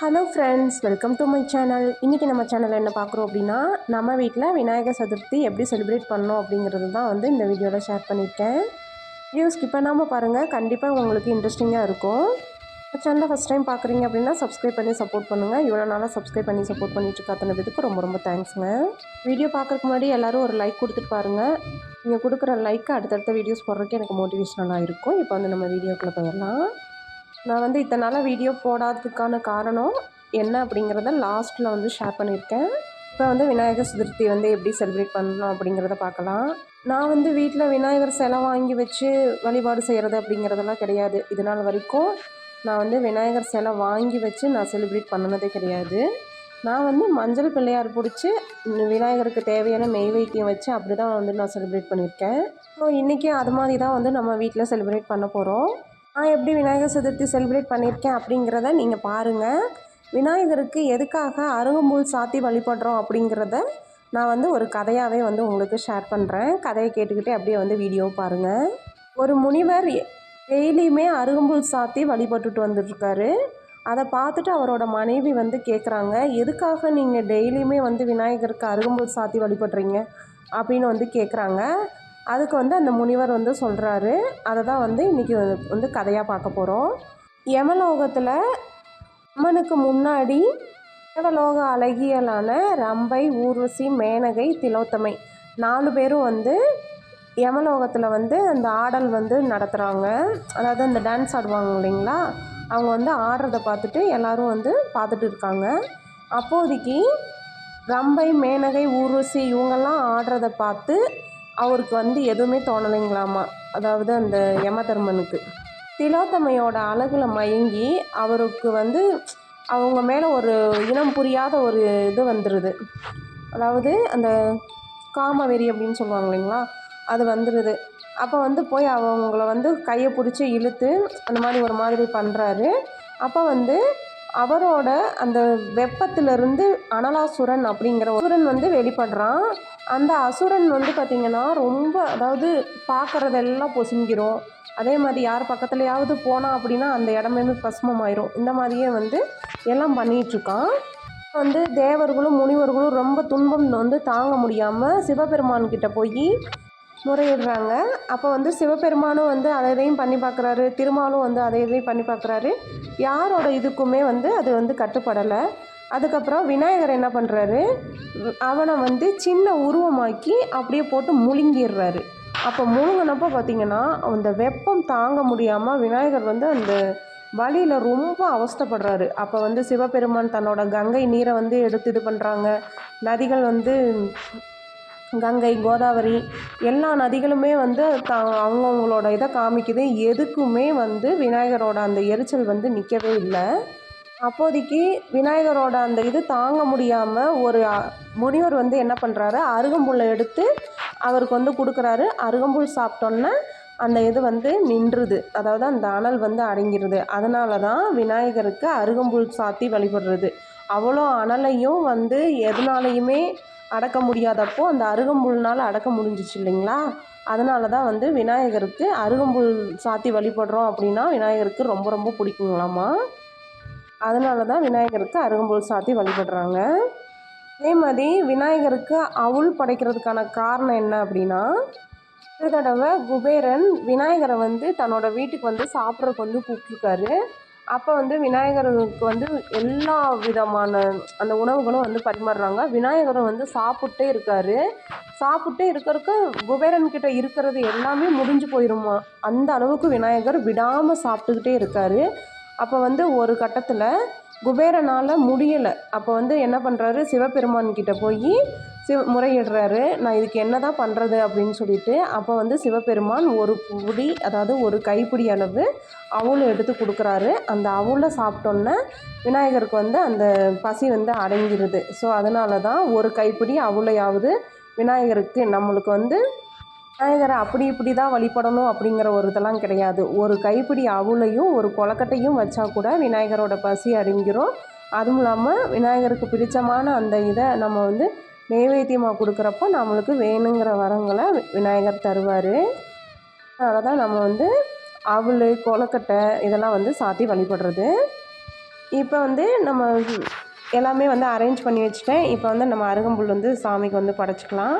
Hello friends welcome to my channel இன்றைக்கி நம்ம சேனலில் என்ன பார்க்குறோம் அப்படின்னா நம்ம வீட்டில் விநாயகர் சதுர்த்தி எப்படி செலிப்ரேட் பண்ணோம் அப்படிங்கிறது தான் வந்து இந்த வீடியோவில் ஷேர் பண்ணியிருக்கேன். வீடியோ ஸ்கிப் பண்ணாமல் பாருங்கள் கண்டிப்பாக உங்களுக்கு இன்ட்ரெஸ்டிங்காக இருக்கும். சேனலை ஃபஸ்ட் டைம் பார்க்குறீங்க அப்படின்னா சப்ஸ்கிரைப் பண்ணி சப்போர்ட் பண்ணுங்கள் இவ்வளோ நாளாக சப்ஸ்கிரைப் பண்ணி சப்போர்ட் பண்ணிட்டு இருக்க அத்தனை பேருக்கு ரொம்ப ரொம்ப தேங்க்ஸுங்க வீடியோ பார்க்குறதுக்கு முன்னாடி எல்லோரும் ஒரு லைக் கொடுத்துட்டு பாருங்கள் நீங்கள் கொடுக்குற லைக்கு அடுத்தடுத்த வீடியோஸ் போடுறதுக்கு எனக்கு மோட்டிவேஷனலாக இருக்கும். இப்போ வந்து நம்ம வீடியோக்குள்ளே போயிடலாம். நான் வந்து இத்தனை நாளாக வீடியோ போடாததுக்கான காரணம் என்ன அப்படிங்கிறத லாஸ்ட்டில் வந்து ஷேர் பண்ணியிருக்கேன். இப்போ வந்து விநாயகர் சதுர்த்தி வந்து எப்படி செலிப்ரேட் பண்ணணும் அப்படிங்கிறத பார்க்கலாம். நான் வந்து வீட்டில் விநாயகர் சிலை வாங்கி வச்சு வழிபாடு செய்கிறது அப்படிங்கிறதெல்லாம் கிடையாது. இது நாள் வரைக்கும் நான் வந்து விநாயகர் சிலை வாங்கி வச்சு நான் செலிப்ரேட் பண்ணினதே கிடையாது. நான் வந்து மஞ்சள் பிள்ளையார் பிடிச்சி விநாயகருக்கு தேவையான மெய் வைத்தியம் வச்சு அப்படி தான் வந்து நான் செலிப்ரேட் பண்ணியிருக்கேன். ஸோ இன்றைக்கி அது மாதிரி தான் வந்து நம்ம வீட்டில் செலிப்ரேட் பண்ண போகிறோம் நான் எப்படி விநாயகர் சதுர்த்தி செலிப்ரேட் பண்ணியிருக்கேன் அப்படிங்கிறத நீங்கள் பாருங்கள் விநாயகருக்கு எதுக்காக அருகம்புல் சாத்தி வழிபடுறோம் அப்படிங்கிறத நான் வந்து ஒரு கதையாகவே வந்து உங்களுக்கு ஷேர் பண்ணுறேன் கதையை கேட்டுக்கிட்டே அப்படியே வந்து வீடியோ பாருங்கள் ஒரு முனிவர் டெய்லியுமே அருகம்புல் சாத்தி வழிபட்டுட்டு வந்துட்டுருக்காரு. அதை பார்த்துட்டு அவரோட மனைவி வந்து கேட்குறாங்க எதுக்காக நீங்கள் டெய்லியுமே வந்து விநாயகருக்கு அருகம்புல் சாத்தி வழிபடுறீங்க? அப்படின்னு வந்து கேட்குறாங்க அதுக்கு வந்து அந்த முனிவர் வந்து சொல்கிறாரு அதை தான் வந்து இன்றைக்கி வந்து கதையாக பார்க்க போகிறோம் யமலோகத்தில் அம்மனுக்கு முன்னாடி தேவலோக அழகியலான ரம்பை ஊர்வசி மேனகை திலோத்தமை நாலு பேரும் வந்து யமலோகத்தில் வந்து அந்த ஆடல் வந்து நடத்துகிறாங்க அதாவது அந்த டான்ஸ் ஆடுவாங்க இல்லைங்களா? அவங்க வந்து ஆடுறத பார்த்துட்டு எல்லோரும் வந்து பார்த்துட்டு இருக்காங்க. அப்போதைக்கு ரம்பை மேனகை ஊர்வசி இவங்கெல்லாம் ஆடுறத பார்த்து அவருக்கு வந்து எதுவுமே தோணலைங்களாமா? அதாவது அந்த யமதர்மனுக்கு. திலோத்தமையோட அழகில் மயங்கி அவருக்கு வந்து அவங்க மேலே ஒரு இனம் புரியாத ஒரு இது வந்துடுது அதாவது அந்த காமவெறி அப்படின்னு சொல்லுவாங்க இல்லைங்களா? அது வந்துடுது அப்போ வந்து போய் அவங்கள வந்து கையை பிடிச்சி இழுத்து அந்த மாதிரி ஒரு மாதிரி பண்ணுறாரு அப்போ வந்து அவரோட அந்த வெப்பத்திலிருந்து அனலாசுரன் அப்படிங்கிற அசுரன் வந்து வெளிப்படுறான். அந்த அசுரன் வந்து பார்த்திங்கன்னா ரொம்ப அதாவது பார்க்குறதெல்லாம் பொசுங்கிரும். அதே மாதிரி யார் பக்கத்துலையாவது போனால் அப்படின்னா அந்த இடமே பசுமமாயிரும் இந்த மாதிரியே வந்து எல்லாம் பண்ணிகிட்ருக்கான். வந்து தேவர்களும் முனிவர்களும் ரொம்ப துன்பம் வந்து தாங்க முடியாமல் சிவபெருமான்கிட்ட போய் முறையிடுறாங்க. அப்போ வந்து சிவபெருமானும் வந்து அதை இதையும் பண்ணி பார்க்குறாரு திருமாலும் வந்து அதை இதையும் பண்ணி பார்க்குறாரு யாரோட இதுக்குமே வந்து அது வந்து கட்டுப்படலை. அதுக்கப்புறம் விநாயகர் என்ன பண்ணுறாரு அவனை வந்து சின்ன உருவமாக்கி அப்படியே போட்டு முழுங்கிடுறாரு. அப்போ முழுங்கினப்போ பார்த்திங்கன்னா அந்த வெப்பம் தாங்க முடியாமல் விநாயகர் வந்து அந்த வழியில் ரொம்ப அவஸ்தப்படுறாரு. அப்போ வந்து சிவபெருமான் தன்னோட கங்கை நீரை வந்து எடுத்து இது பண்ணுறாங்க நதிகள் வந்து கங்கை கோதாவரி எல்லா நதிகளுமே வந்து த அவங்கவுங்களோட இதை காமிக்குது. எதுக்குமே வந்து விநாயகரோட அந்த எரிச்சல் வந்து நிற்கவே இல்லை. அப்போதைக்கு விநாயகரோட அந்த இது தாங்க முடியாமல் ஒரு முனிவர் வந்து என்ன பண்ணுறாரு அருகம்புல்லை எடுத்து அவருக்கு வந்து கொடுக்குறாரு. அருகம்புல் சாப்பிட்டோன்னே அந்த இது வந்து நின்றுது. அதாவது அந்த அனல் வந்து அடங்கிடுது அதனால தான் விநாயகருக்கு அருகம்புல் சாத்தி வழிபடுறது. அவ்வளோ அனலையும் வந்து எதனாலையுமே அடக்க முடியாதப்போ அந்த அருகம்புல்னால் அடக்க முடிஞ்சிச்சு இல்லைங்களா? அதனால தான் வந்து விநாயகருக்கு அருகம்புல் சாத்தி வழிபடுறோம் அப்படின்னா விநாயகருக்கு ரொம்ப ரொம்ப பிடிக்குங்களாமா? அதனால தான் விநாயகருக்கு அருகம்புல் சாத்தி வழிபடுறாங்க. அதே மாதிரி விநாயகருக்கு அவுள் படைக்கிறதுக்கான காரணம் என்ன அப்படின்னா ஒரு தடவை குபேரன் விநாயகரை வந்து தன்னோட வீட்டுக்கு வந்து சாப்பிட்றதுக்கு வந்து கூப்பிட்ருக்காரு அப்போ வந்து விநாயகருக்கு வந்து எல்லா விதமான அந்த உணவுகளும் வந்து பரிமாறுறாங்க. விநாயகரும் வந்து சாப்பிட்டே இருக்கார். சாப்பிட்டே இருக்கிறக்கு குபேரன்கிட்ட இருக்கிறது எல்லாமே முடிஞ்சு போயிருமா? அந்த அளவுக்கு விநாயகர் விடாமல் சாப்பிட்டுக்கிட்டே இருக்கார். அப்போ வந்து ஒரு கட்டத்தில் குபேரனால் முடியலை. அப்போ வந்து என்ன பண்ணுறாரு சிவபெருமான் கிட்ட போய் சிவ முறையிடுறாரு. நான் இதுக்கு என்ன தான் பண்ணுறது அப்படின்னு சொல்லிட்டு அப்போ வந்து சிவபெருமான் ஒரு புடி அதாவது ஒரு கைப்பிடி அளவு அவுள் எடுத்து கொடுக்குறாரு. அந்த அவுளை சாப்பிட்டோன்னே விநாயகருக்கு வந்து அந்த பசி வந்து அடங்கிடுது ஸோ அதனால தான் ஒரு கைப்பிடி அவுளையாவது விநாயகருக்கு நம்மளுக்கு வந்து விநாயகரை அப்படி இப்படி தான் வழிபடணும் அப்படிங்கிற ஒரு இதெல்லாம் கிடையாது. ஒரு கைப்பிடி அவுளையும் ஒரு கொலக்கட்டையும் வச்சா கூட விநாயகரோட பசி அடங்கிரும். அதுவும் இல்லாமல் விநாயகருக்கு பிடிச்சமான அந்த இதை நம்ம வந்து நெய்வேத்தியமாக கொடுக்குறப்போ நம்மளுக்கு வேணுங்கிற வரங்களை விநாயகர் தருவார். அதனால தான் நம்ம வந்து அவள் கொலக்கட்டை இதெல்லாம் வந்து சாத்தி வழிபடுறது. இப்போ வந்து நம்ம எல்லாமே வந்து அரேஞ்ச் பண்ணி வச்சுட்டேன். இப்போ வந்து நம்ம அருகம்புல் வந்து சாமிக்கு வந்து படைச்சிக்கலாம்.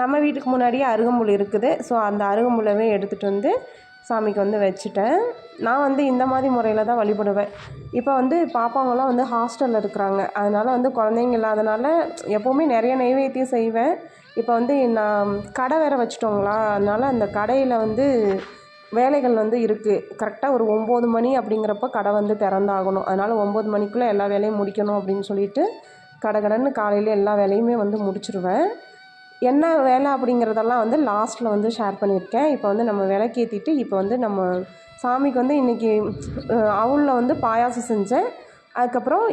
நம்ம வீட்டுக்கு முன்னாடியே அருகம்புல் இருக்குது. ஸோ அந்த அருகம்புல்லவே எடுத்துகிட்டு வந்து சாமிக்கு வந்து வச்சுட்டேன். நான் வந்து இந்த மாதிரி முறையில் தான் வழிபடுவேன். இப்போ வந்து பாப்பாங்களாம் வந்து ஹாஸ்டலில் இருக்கிறாங்க. அதனால் வந்து குழந்தைங்க இல்லாதனால எப்போவுமே நிறைய நெய்வேத்தியம் செய்வேன். இப்போ வந்து நான் கடை வேறு வச்சுட்டோங்களா? அதனால் அந்த கடையில் வந்து வேலைகள் வந்து இருக்குது கரெக்டாக ஒரு ஒம்பது மணி அப்படிங்கிறப்ப கடை வந்து திறந்தாகணும். அதனால் ஒம்பது மணிக்குள்ளே எல்லா வேலையும் முடிக்கணும் அப்படின்னு சொல்லிட்டு கடை கடைன்னு காலையில் எல்லா வேலையுமே வந்து முடிச்சிருவேன். என்ன வேலை அப்படிங்கிறதெல்லாம் வந்து லாஸ்ட்டில் வந்து ஷேர் பண்ணியிருக்கேன். இப்போ வந்து நம்ம விளக்கேற்றிட்டு இப்போ வந்து நம்ம சாமிக்கு வந்து இன்றைக்கி அவுளில் வந்து பாயாசம் செஞ்சேன். அதுக்கப்புறம்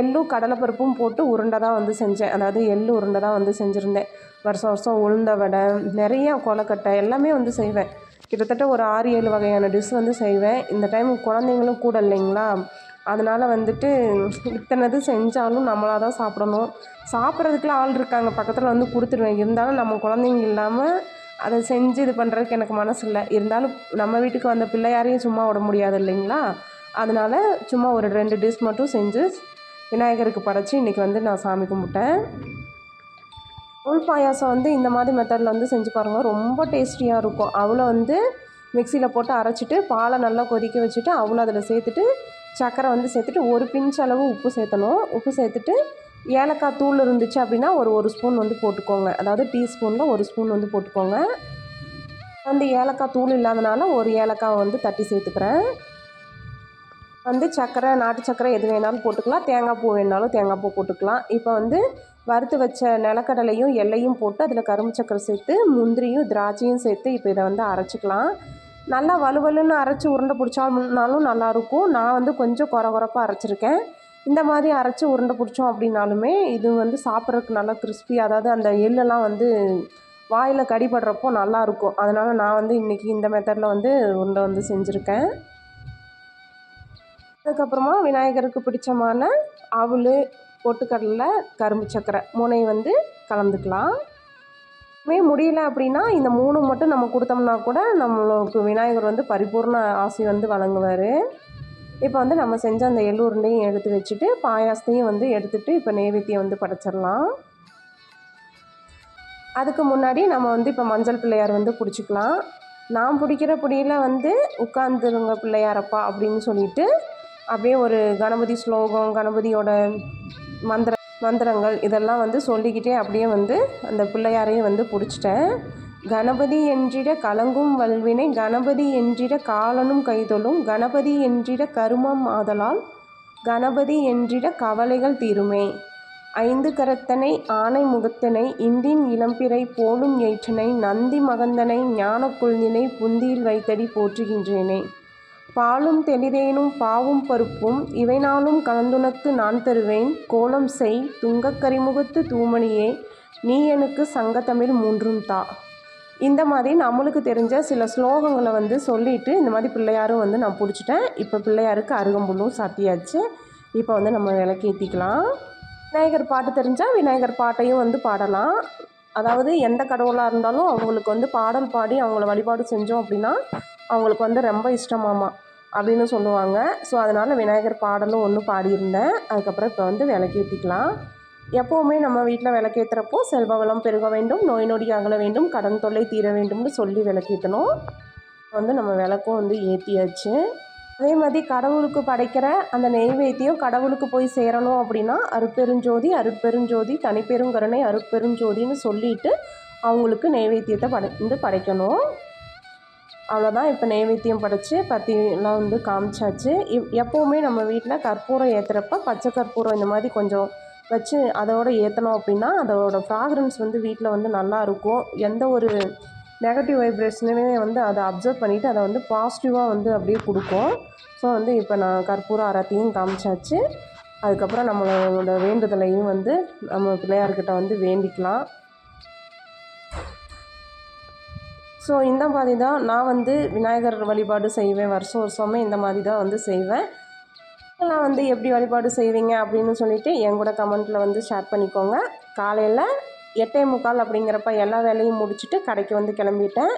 எள்ளும் கடலைப்பருப்பும் போட்டு உருண்டை தான் வந்து செஞ்சேன். அதாவது எள்ளு உருண்டை தான் வந்து செஞ்சுருந்தேன். வருஷம் வருஷம் உளுந்த வடை நிறைய கொலக்கட்டை எல்லாமே வந்து செய்வேன். கிட்டத்தட்ட ஒரு ஆறு ஏழு வகையான டிஷ் வந்து செய்வேன். இந்த டைம் குழந்தைங்களும் கூட இல்லைங்களா? அதனால் வந்துட்டு இத்தனை இது செஞ்சாலும் நம்மளாக தான் சாப்பிடணும். சாப்பிட்றதுக்குலாம் ஆள் இருக்காங்க. பக்கத்தில் வந்து கொடுத்துருவேன். இருந்தாலும் நம்ம குழந்தைங்க இல்லாமல் அதை செஞ்சு இது பண்ணுறதுக்கு எனக்கு மனசு இல்லை இருந்தாலும் நம்ம வீட்டுக்கு வந்த பிள்ளையாரையும் சும்மா விட முடியாது இல்லைங்களா? அதனால் சும்மா ஒரு ரெண்டு டிஷ் மட்டும் செஞ்சு விநாயகருக்கு படைச்சி இன்றைக்கி வந்து நான் சாமி கும்பிட்டேன். உள் பாயாசம் வந்து இந்த மாதிரி மெத்தடில் வந்து செஞ்சு பாருங்கள் ரொம்ப டேஸ்டியாக இருக்கும். அவளை வந்து மிக்சியில் போட்டு அரைச்சிட்டு பாலை நல்லா கொதிக்க வச்சுட்டு அவ்வளோ அதில் சேர்த்துட்டு சர்க்கரை வந்து சேர்த்துட்டு ஒரு பிஞ்ச் அளவு உப்பு சேர்த்தணும். உப்பு சேர்த்துட்டு ஏலக்காய் தூள் இருந்துச்சு அப்படின்னா ஒரு ஒரு ஸ்பூன் வந்து போட்டுக்கோங்க. அதாவது டீஸ்பூனில் ஒரு ஸ்பூன் வந்து போட்டுக்கோங்க. வந்து ஏலக்காய் தூள் இல்லாதனால ஒரு ஏலக்காய் வந்து தட்டி சேர்த்துக்கிறேன். வந்து சர்க்கரை நாட்டு சர்க்கரை எது வேணாலும் போட்டுக்கலாம். தேங்காய் பூ வேணாலும் தேங்காய் பூ போட்டுக்கலாம். இப்போ வந்து வறுத்து வச்ச நிலக்கடலையும் எல்லையும் போட்டு அதில் கரும்பு சர்க்கரை சேர்த்து முந்திரியும் திராட்சையும் சேர்த்து இப்போ இதை வந்து அரைச்சிக்கலாம். நல்லா வலுவலுன்னு அரைச்சி உருண்டை பிடிச்சாலும் நல்லாயிருக்கும். நான் வந்து கொஞ்சம் குற குறப்பாக அரைச்சிருக்கேன். இந்த மாதிரி அரைச்சி உருண்டை பிடிச்சோம் அப்படின்னாலுமே இது வந்து சாப்பிட்றதுக்கு நல்லா கிறிஸ்பி அதாவது அந்த எள்ளெல்லாம் வந்து வாயில் கடிபடுறப்போ நல்லாயிருக்கும். அதனால் நான் வந்து இன்றைக்கி இந்த மெத்தடில் வந்து உருண்டை வந்து செஞ்சுருக்கேன். அதுக்கப்புறமா விநாயகருக்கு பிடிச்சமான அவல் பொட்டுக்கடலை கரும்பு சக்கரை மூணையும் வந்து கலந்துக்கலாம். மே முடியல அப்படின்னா இந்த மூணு மட்டும் நம்ம கொடுத்தோம்னா கூட நம்மளுக்கு விநாயகர் வந்து பரிபூர்ண ஆசை வந்து வழங்குவார். இப்போ வந்து நம்ம செஞ்ச அந்த எள்ளூருண்டையும் எடுத்து வச்சுட்டு பாயாசத்தையும் வந்து எடுத்துகிட்டு இப்போ நெய்வேத்தியம் வந்து படைச்சிடலாம். அதுக்கு முன்னாடி நம்ம வந்து இப்போ மஞ்சள் பிள்ளையார் வந்து பிடிச்சிக்கலாம் நான் பிடிக்கிற பிடியில் வந்து உட்காந்துருங்க பிள்ளையாரப்பா அப்படின்னு சொல்லிட்டு அப்படியே ஒரு கணபதி ஸ்லோகம் கணபதியோட மந்திர மந்திரங்கள் இதெல்லாம் வந்து சொல்லிக்கிட்டே அப்படியே வந்து அந்த பிள்ளையாரையும் வந்து பிடிச்சிட்டேன். கணபதி என்றிட கலங்கும் வல்வினை கணபதி என்றிட காலனும் கைதொழும் கணபதி என்றிட கருமம் ஆதலால் கணபதி என்றிட கவலைகள் தீருமே. ஐந்து கரத்தனை ஆனை முகத்தனை இந்தின் இளம்பிறை போலும் ஏற்றனை நந்தி மகந்தனை ஞான குழந்தினை புந்தியில் வைத்தடி போற்றுகின்றேனே. பாலும் தெளிதேனும் பாவும் பருப்பும் இவை நாளும் கலந்துனக்கு நான் தருவேன். கோலம் செய் துங்கக் கரிமுகத்து தூமணியே நீ எனக்கு சங்கத்தமிழ் மூன்றும் தா. இந்த மாதிரி நம்மளுக்கு தெரிஞ்ச சில ஸ்லோகங்களை வந்து சொல்லிவிட்டு இந்த மாதிரி பிள்ளையாரும் வந்து நான் பிடிச்சிட்டேன். இப்போ பிள்ளையாருக்கு அருகம்புல்லும் சாத்தியாச்சு. இப்போ வந்து நம்ம விளக்கேற்றிக்கலாம் விநாயகர் பாட்டு தெரிஞ்சால் விநாயகர் பாட்டையும் வந்து பாடலாம். அதாவது எந்த கடவுளாக இருந்தாலும் அவங்களுக்கு வந்து பாடல் பாடி அவங்கள வழிபாடு செஞ்சோம் அப்படின்னா அவங்களுக்கு வந்து ரொம்ப இஷ்டமாமா. அப்படின்னு சொல்லுவாங்க. ஸோ அதனால் விநாயகர் பாடலும் ஒன்று பாடியிருந்தேன். அதுக்கப்புறம் இப்போ வந்து விளக்கேற்றிக்கலாம் எப்போவுமே நம்ம வீட்டில் விளக்கேற்றுறப்போ செல்வ வளம் பெருக வேண்டும் நோய் நொடி அகல வேண்டும் கடன் தொல்லை தீர வேண்டும்னு சொல்லி விளக்கேற்றணும் வந்து நம்ம விளக்கும் வந்து ஏற்றியாச்சு அதே மாதிரி கடவுளுக்கு படைக்கிற அந்த நெய்வேத்தியம் கடவுளுக்கு போய் சேரணும் அப்படின்னா அருப்பெருஞ்சோதி அருப்பெருஞ்சோதி தனிப்பெருங்கருணை அருப்பெருஞ்சோதின்னு சொல்லிட்டு அவங்களுக்கு நெய்வேத்தியத்தை படை வந்து படைக்கணும். அவ்வளோதான் இப்போ நைவேத்தியம் படைச்சி பத்திலாம் வந்து காமிச்சாச்சு. இப் எப்போவுமே நம்ம வீட்டில் கற்பூரம் ஏற்றுறப்ப பச்சை கற்பூரம் இந்த மாதிரி கொஞ்சம் வச்சு அதோடு ஏற்றினோம் அப்படின்னா அதோடய ஃப்ராக்ரன்ஸ் வந்து வீட்டில் வந்து நல்லா இருக்கும். எந்த ஒரு நெகட்டிவ் வைப்ரேஷனுமே வந்து அதை அப்சர்வ் பண்ணிவிட்டு அதை வந்து பாசிட்டிவாக வந்து அப்படியே கொடுக்கும். ஸோ வந்து இப்போ நான் கற்பூரம் அறத்தையும் காமிச்சாச்சு. அதுக்கப்புறம் நம்மளோட வேண்டுதலையும் வந்து நம்ம பிள்ளையார்கிட்ட வந்து வேண்டிக்கலாம். ஸோ இந்த மாதிரி தான் நான் வந்து விநாயகர் வழிபாடு செய்வேன். வருஷம் வருஷமே இந்த மாதிரி தான் வந்து செய்வேன். நான் வந்து எப்படி வழிபாடு செய்வீங்க அப்படின்னு சொல்லிவிட்டு என் கூட கமெண்ட்டில் வந்து ஷேர் பண்ணிக்கோங்க. காலையில் எட்டே முக்கால் அப்படிங்கிறப்ப எல்லா வேலையும் முடிச்சுட்டு கடைக்கு வந்து கிளம்பிட்டேன்.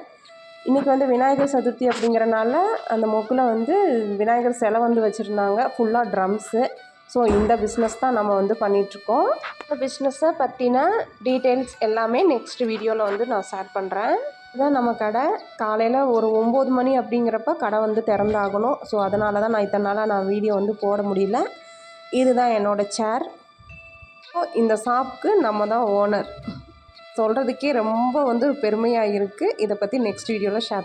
இன்றைக்கி வந்து விநாயகர் சதுர்த்தி அப்படிங்கிறனால அந்த மொக்கில் வந்து விநாயகர் சிலை வந்து வச்சுருந்தாங்க. ஃபுல்லாக ட்ரம்ஸு ஸோ இந்த பிஸ்னஸ் தான் நம்ம வந்து பண்ணிகிட்ருக்கோம் இந்த பிஸ்னஸை பற்றின டீட்டெயில்ஸ் எல்லாமே நெக்ஸ்ட் வீடியோவில் வந்து நான் ஷேர் பண்ணுறேன் தான் நம்ம கடை காலையில் ஒரு ஒம்பது மணி அப்படிங்கிறப்ப கடை வந்து திறந்தாகணும். ஸோ அதனால தான் நான் இத்தனை நாளாக நான் வீடியோ வந்து போட முடியல. இதுதான் என்னோடய சேர் இந்த ஷாப்புக்கு நம்ம தான் ஓனர் சொல்கிறதுக்கே ரொம்ப வந்து பெருமையாக இருக்குது இதை பற்றி நெக்ஸ்ட் வீடியோவில் ஷேர்